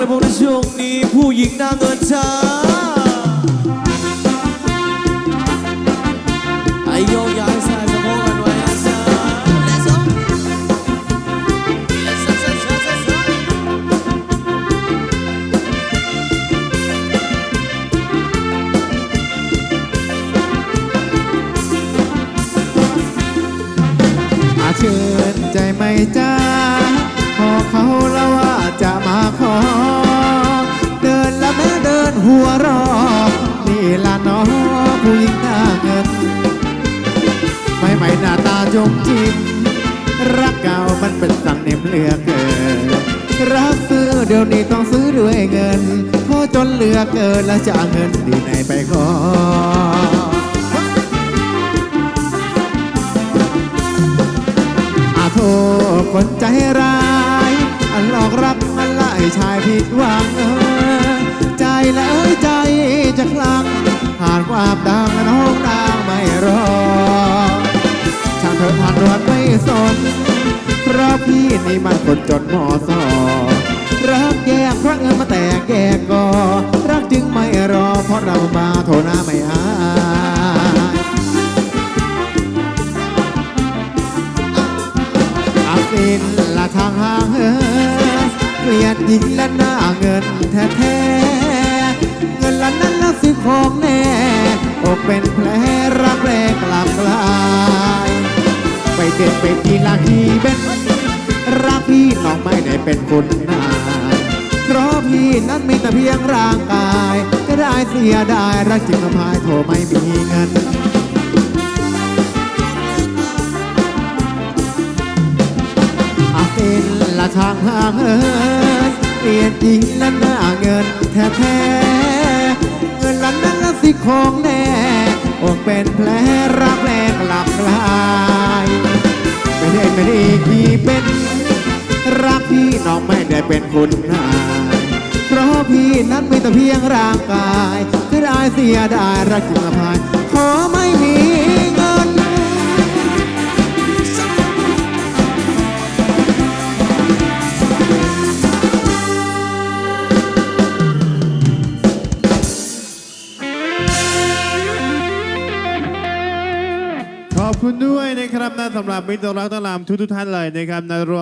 เลยพวกในช่วงนี้ผู้หญิงหน้าเงินจ้าไอโยกย้ายสายสะโพกกันไว้นะจ๊ะ Let's go Let's go Let's go Let's go อาเชิญใจไหมจ้าพอเขาแล้วว่าจะมาขอ หัวรอนี่ละน้องผู้หญิงหน้าเงินไม่ไม่หน้าตาจงจิ้มรักเก่ามันเป็นสั่งเนมเหลือกเกินรักซื้อเดี๋ยวนี้ต้องซื้อด้วยเงินเพราะจนเหลือเกินแล้วจะเอาเงินที่ไหนไปขออาโทษคนใจร้ายอันหลอกรักมันไล่ชายผิดหวังเออ จะคลั่งผ่านความดังน้องนางไม่รอช่างเธอผ่านรวดไม่สน เพราะพี่นี่มันคนจนมอสอรักแยกเพราะเงินมาแตกแยกก็รักจึงไม่รอ เพราะเรามาโทรหน้าไม่อายอาสินละทางห่างเหินเกลียดหญิงและหน้าเงินแท้ เงินละนั้นละสิของแน่อกเป็นแผลรักแรกกลับกลายไปเต้นเป็นกีฬาที่เป็นรักพี่น้องไม่ได้เป็นคนนายเพราะพี่นั้นมีแต่เพียงร่างกายก็ได้เสียดายรักจริงอภัยโทรไม่มีเงินอาเป็นละทางห่างเหิน เปลี่ยนจริงนั้นหน้าเงินแท้ๆเงินละนั้นละสิของแน่อกเป็นแผลรักแรกหลับกลายไม่ได้ไม่ได้ที่เป็นรักพี่น้องไม่ได้เป็นคุณนายเพราะพี่นั้นไมีแต่เพียงร่างกายก็ได้เสียดายรักจึงอภัยขอไม่มี ขอบคุณด้วยนะครับนะสำหรับมิตรรักตะลามทุกทุกท่านเลยนะครับนะรวม